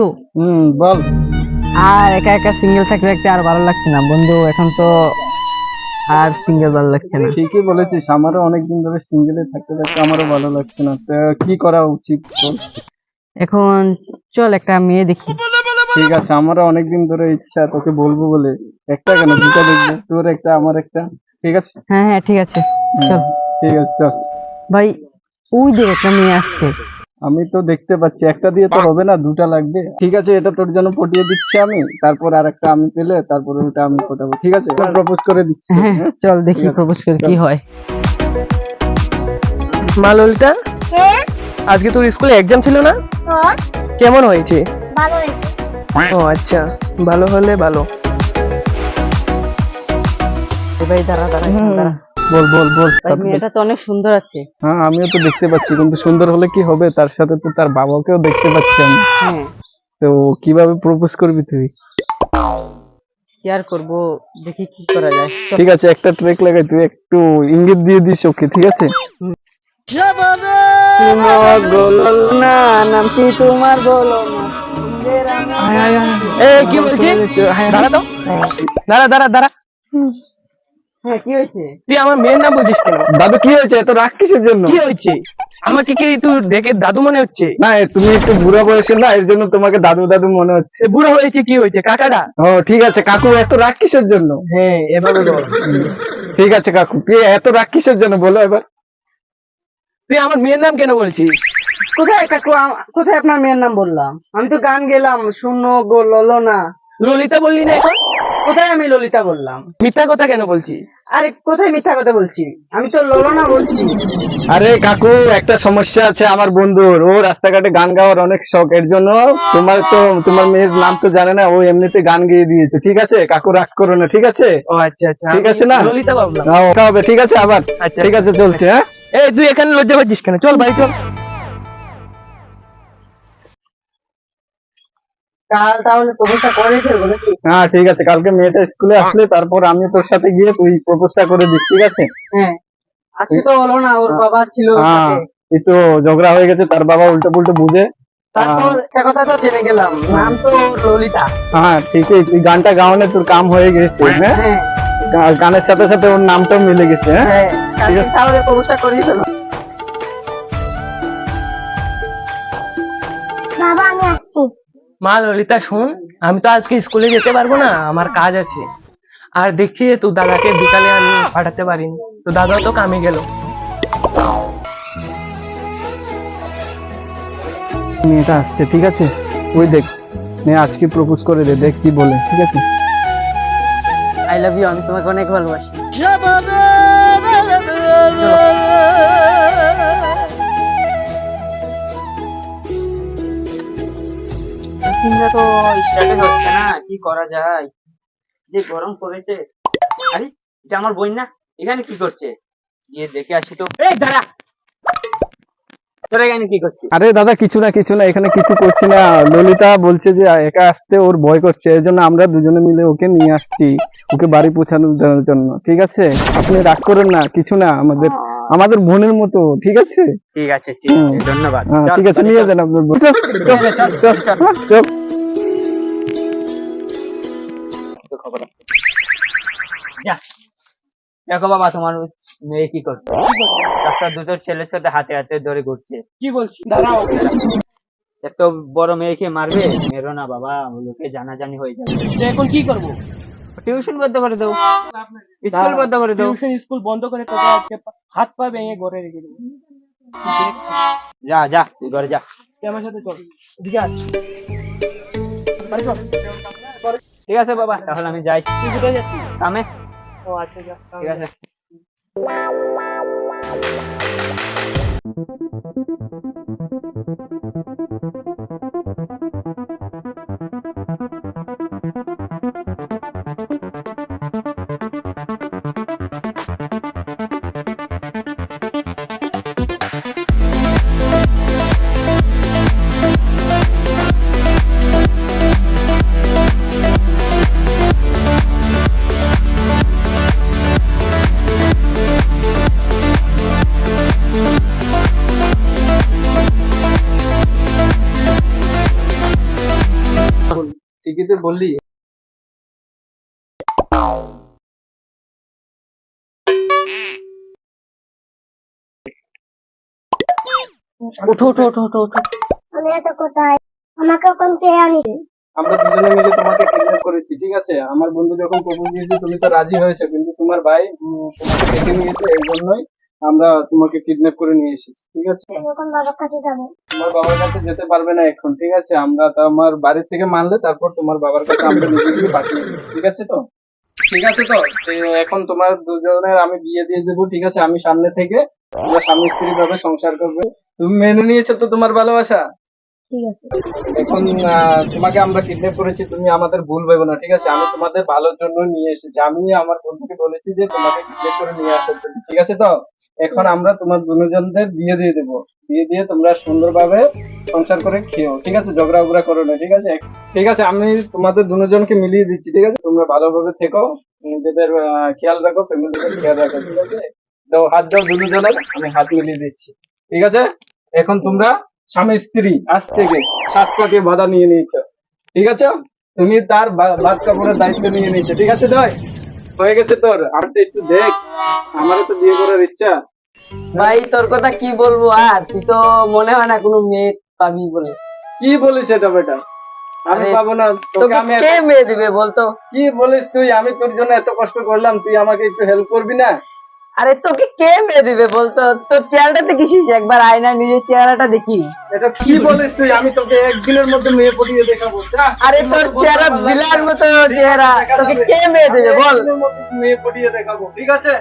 তো? হুম বল। আর একা একা সিঙ্গেল থাকতে থাকতে আর ভালো লাগছে না? বন্ধু এখন তো আর সিঙ্গেল ভালো লাগছে না। ঠিকই বলেছিস আমারও অনেকদিন ধরে সিঙ্গেলে থাকতে থাকতে আমারও ভালো লাগছে না। তো কি করা উচিত বল? এখন চল একটা মেয়ে দেখি। ঠিক আছে আমারও অনেকদিন ধরে ইচ্ছা তোকে বলব বলে। একটা কেন দুটা দেখব তোর একটা আমার একটা। ঠিক আছে? হ্যাঁ হ্যাঁ ঠিক আছে। চল। ঠিক আছে চল। ভাই ওই দেখ একটা মেয়ে আসছে। আমি তো দেখতে পাচ্ছি। একটা দিয়ে তো হবে না দুটা লাগবে। ঠিক আছে এটা তোর জন্য পটিয়ে দিচ্ছি আমি। তারপর আর একটা আমি পেলে তারপর ওটা আমি পটাবো ঠিক আছে? প্রপোজ করে দিচ্ছি। হ্যাঁ হ্যাঁ? চল দেখি প্রপোজ করে কি হয়। মা ললিতা হ্যাঁ আজকে তোর স্কুলে এক্সাম ছিল না? কেমন হয়েছে? ভালো হয়েছে। ও আচ্ছা। ভালো হলে ভালো। এ ভাই দাঁড়া দাঁড়া দাঁড়া। বল বল বল। মেয়েটা তো অনেক সুন্দর আছে। হ্যাঁ আমিও তো দেখতে পাচ্ছি কিন্তু সুন্দর হলে কি হবে? তার সাথে তো তার বাবাকেও দেখতে পাচ্ছি আমি। হ্যাঁ। তো কীভাবে প্রপোজ করবি তুই? কি আর করব? দেখি কি করা যায়। ঠিক আছে একটা ট্রেক লাগাই তুই একটু ইঙ্গিত দিয়ে দিস ওকে ঠিক আছে? তোমার না নাম কি তোমার না কি বলছি দাঁড়া তো। দাঁড়া দাঁড়া। তুই আমার মেয়ের নাম বলছিস কেন? দাদু কি হয়েছে? এত রাগ কিসের জন্য? কি হয়েছে? আমাকে কি তুই দেখে দাদু মনে হচ্ছে? না তুমি একটু বুড়া বয়সের না এর জন্য তোমাকে দাদু দাদু মনে হচ্ছে। এ হয়েছে কি হয়েছে? কাকাটা ও ঠিক আছে কাকু এত রাগ কিসের জন্য? হ্যাঁ এভাবে বল। ঠিক আছে কাকু তুই এত রাগ কিসের জন্য? বলো এবার। তুই আমার মেয়ের নাম কেন বলছিস? কোথায় কাকু কোথায় আপনার মেয়ের নাম বললাম? আমি তো গান গেলাম শূন্য গো ললো না ললিতা বললি না এখন? কোথায় আমি ললিতা বললাম? মিথ্যা কথা কেন বলছিস আরে কোথায় মিথ্যা কথা বলছি? আমি তো ললো না বলছি। আরে কাকু একটা সমস্যা আছে আমার বন্ধুর। ও রাস্তাঘাটে গান গাওয়ার অনেক শখ। এর জন্য তোমার তো তোমার মেয়ের নাম তো জানে না ও এমনিতে গান গেয়ে দিয়েছে। ঠিক আছে? কাকু রাগ করো না ঠিক আছে? ও আচ্ছা আচ্ছা। ঠিক আছে না? ললিতা ওটা হবে। ঠিক আছে আবার। আচ্ছা। ঠিক আছে চলছে হ্যাঁ? এই তুই এখানে লজ্জা পাচ্ছিস কেন? চল বাড়ি চল। কাল তাহলে প্রপোজটা করে ফেলব নাকি? হ্যাঁ ঠিক আছে কালকে মেয়েটা স্কুলে আসলে তারপর আমি তোর সাথে গিয়ে তুই প্রপোজটা করে দিস ঠিক আছে? হ্যাঁ আজকে তো হলো না ওর বাবা ছিল হ্যাঁ এই তো ঝগড়া হয়ে গেছে তার বাবা উল্টো পুল্টো বুঝে। তারপর একটা কথা তো জেনে গেলাম নাম তো ললিতা। হ্যাঁ ঠিকই তুই গানটা গাওয়ানে তোর কাম হয়ে গেছে হ্যাঁ হ্যাঁ? গানের সাথে সাথে ওর নামটাও মিলে গেছে হ্যাঁ? কালকে তাহলে প্রপোজটা করে ফেলব বাবা আমি মা ললিতা শুন আমি তো আজকে স্কুলে যেতে পারব না আমার কাজ আছে। আর দেখছি যে তোর দাদাকে বিকালে আমি পাঠাতে পারিনি তো দাদা তো কামে গেল। মেয়েটা আসছে ঠিক আছে? ওই দেখ মেয়ে আজকে প্রপোজ করে দে দেখ কি বলে ঠিক আছে? আই লাভ ইউ আমি তোমাকে অনেক ভালোবাসি। চিন্তা তো স্টার্টে হচ্ছে না কি করা যায়? যে গরম আরে এটা আমার বই না? এখানে কি করছে? গিয়ে দেখে আসি তো। এই দাঁড়া! আরে দাদা কিছু না কিছু না এখানে কিছু করছি না। ললিতা বলছে যে একা আসতে ওর ভয় করছে এই জন্য আমরা দুজনে মিলে ওকে নিয়ে আসছি ওকে বাড়ি পৌঁছানোর জন্য। ঠিক আছে? আপনি রাগ করেন না কিছু না আমাদের আমাদের বোনের মতো ঠিক আছে? ঠিক আছে ঠিক আছে ধন্যবাদ। হ্যাঁ, ঠিক আছে নিয়ে যান আপনার বোন। দেখো বাবা তোমার মেয়ে কি করছে? রাস্তা দুটো ছেলের সাথে হাতে হাতে ধরে ঘুরছে। কি বলছিস? দাঁড়াও। এত বড় মেয়েকে মারবে? মেরো না বাবা লোকে জানাজানি হয়ে যাবে। এখন কি করব? টিউশন বন্ধ করে দেবো স্কুল বন্ধ করে দেবো টিউশন স্কুল বন্ধ করে তোকে আজকে হাত পা ভেঙে ঘরে রেখে দেবো। যা যা তুই ঘরে যা। তুই আমার সাথে চল এদিকে আয়। বাড়ি চল। ঠিক আছে বাবা তাহলে আমি যাই। তুই কোথায় যাচ্ছিস? কামে। ও আচ্ছা যা ঠিক আছে। তো বললি। উঠো উঠো উঠো উঠো উঠো। আমি এত কোথায়? আমাকে ওখান থেকে আনিস। আমরা দুজনে মিলে তোমাকে কিডন্যাপ করেছি ঠিক আছে? আমার বন্ধু যখন প্রপোজ দিয়েছে তুমি তো রাজি হয়েছে কিন্তু তোমার ভাই তোমাকে দেখে নিয়েছে এই জন্যই। আমরা তোমাকে কিডন্যাপ করে নিয়ে এসেছি ঠিক আছে? বাবার কাছে যাব। তোমার বাবার কাছে যেতে পারবে না এখন ঠিক আছে? আমরা তোমার বাড়ি থেকে মানলে তারপর তোমার বাবার কাছে আমরা নিজে গিয়ে পাঠিয়ে দেবো ঠিক আছে তো? ঠিক আছে তো? এখন তোমার দুজনের আমি বিয়ে দিয়ে দেবো ঠিক আছে? আমি সামনে থেকে তোমরা স্বামী স্ত্রী ভাবে সংসার করবে। তুমি মেনে নিয়েছো তো তোমার ভালোবাসা? ঠিক আছে। এখন তোমাকে আমরা কিডন্যাপ করেছি তুমি আমাদের ভুল ভেবো না ঠিক আছে? আমি তোমাদের ভালোর জন্য নিয়ে এসেছি। আমি আমার বন্ধুকে বলেছি যে তোমাকে কিডন্যাপ করে নিয়ে আসার জন্য ঠিক আছে তো? এখন আমরা তোমার দুজনদের বিয়ে দিয়ে দেবো। বিয়ে দিয়ে তোমরা সুন্দরভাবে সংসার করে খেও, ঠিক আছে? ঝগড়া উগড়া করো না, ঠিক আছে? ঠিক আছে, আমি তোমাদের দুজনকে মিলিয়ে দিচ্ছি, ঠিক আছে? তোমরা ভালোভাবে থেকো, নিজেদের খেয়াল রাখো, ফ্যামিলিদের খেয়াল রাখো, ঠিক আছে? দাও, হাত দাও দুজনের, আমি হাত মিলিয়ে দিচ্ছি, ঠিক আছে? এখন তোমরা স্বামী, স্ত্রী, আজ থেকে সাত পাকে বাধা নিয়ে নিয়েছ, ঠিক আছে? তুমি তার বা- বাদ কাপড়ের দায়িত্ব নিয়ে নিয়েছো, ঠিক আছে দয় হয়ে গেছে তোর আর তো একটু দেখ। আমারও তো বিয়ে করার ইচ্ছা। ভাই তোর কথা কি বলব আর? তুই তো মনে হয় না কোনো মেয়ে পাবি বলে। কি বলিস এটা বেটা? আমি পাবো না। তোকে আমি কে মেয়ে দিবে বলতো? কি বলিস তুই? আমি তোর জন্য এত কষ্ট করলাম তুই আমাকে একটু হেল্প করবি না? আরে তোকে কে মেয়ে দিবে বলতো তোর চেহারাটা দেখিস একবার আয়না নিজের চেহারাটা দেখি এটা কি বলিস তুই আমি তোকে একদিনের মধ্যে মেয়ে পটিয়ে দেখাবো। আরে তোর চেহারা বিলার মতো চেহারা তোকে কে মেয়ে দেবে বল মেয়ে পটিয়ে দেখাবো ঠিক আছে।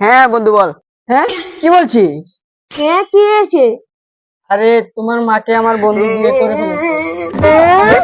হ্যাঁ বন্ধু বল হ্যাঁ কি বলছিস হ্যাঁ কি হয়েছে আরে তোমার মাকে আমার বন্ধু বিয়ে করে ফেলেছে হ্যাঁ?